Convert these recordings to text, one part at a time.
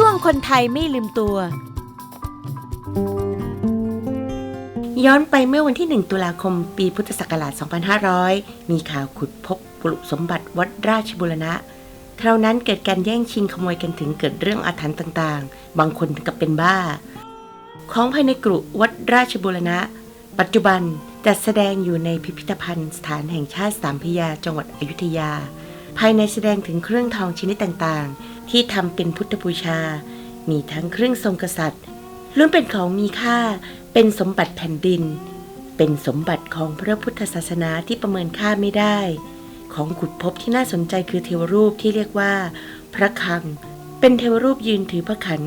ช่วงคนไทยไม่ลืมตัว ย้อนไปเมื่อวันที่ 1 ตุลาคมปีพุทธศักราช 2500 มีข่าวขุดพบปลุกสมบัติวัดราชบุรณะคราวนั้นเกิดการแย่งชิงขโมยกันถึงเกิดเรื่องอาถรรพ์ต่างๆ บางคนถึงกับเป็นบ้า ของภายในกรุวัดราชบุรณะ ปัจจุบันจัดแสดงอยู่ในพิพิธภัณฑ์สถานแห่งชาติสามพยาจังหวัดอยุธยา ภายในแสดงถึงเครื่องทองชนิดต่างๆ ที่ทำเป็นพุทธบูชา มีทั้งเครื่องทรงกษัตริย์ล้วนเป็นของมีค่า เป็นสมบัติแผ่นดิน เป็นสมบัติของพระพุทธศาสนาที่ประเมินค่าไม่ได้ ของขุดพบที่น่าสนใจคือเทวรูปที่เรียกว่า พระคัง เป็นเทวรูปยืนถือพระขัน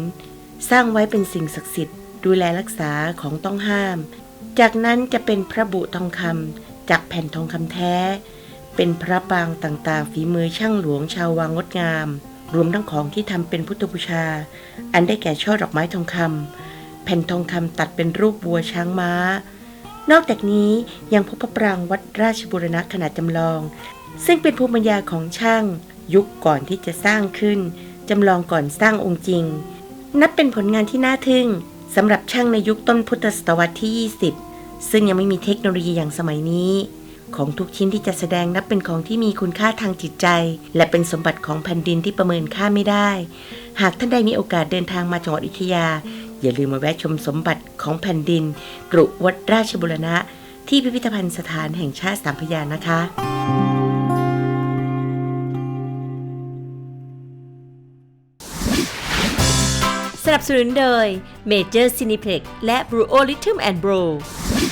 สร้างไว้เป็นสิ่งศักดิ์สิทธิ์ ดูแลรักษาของต้องห้าม จากนั้นจะเป็นพระบุทองคำจากแผ่นทองคำแท้ เป็นพระปางต่างๆ ฝีมือช่างหลวงชาววังงดงาม รวมทั้งของที่ทำเป็นพุทธบูชา อันได้แก่ช่อดอกไม้ทองคำแผ่นทองคำตัดเป็นรูปวัวช้างม้า นอกจากนี้ยังพบพระปรางวัดราชบุรณะขนาดจำลอง ซึ่งเป็นภูมิปัญญาของช่างยุคก่อนที่จะสร้างขึ้นจำลองก่อนสร้างองค์จริง นับเป็นผลงานที่น่าทึ่งสำหรับช่างในยุคต้นพุทธศตวรรษที่ 20 ซึ่งยังไม่มีเทคโนโลยีอย่างสมัยนี้ ของทุกชิ้นที่จะแสดงนับเป็นของที่มีคุณค่าทางจิตใจ และเป็นสมบัติของแผ่นดินที่ประเมินค่าไม่ได้ หากท่านใดมีโอกาสเดินทางมาจังหวัดอยุธยา อย่าลืมมาแวะชมสมบัติของแผ่นดินกรุวัดราชบุรณะ ที่พิพิธภัณฑ์สถานแห่งชาติสามพยานะคะสนับสนุนโดย Major Cineplex และ Bro Rhythm and Bro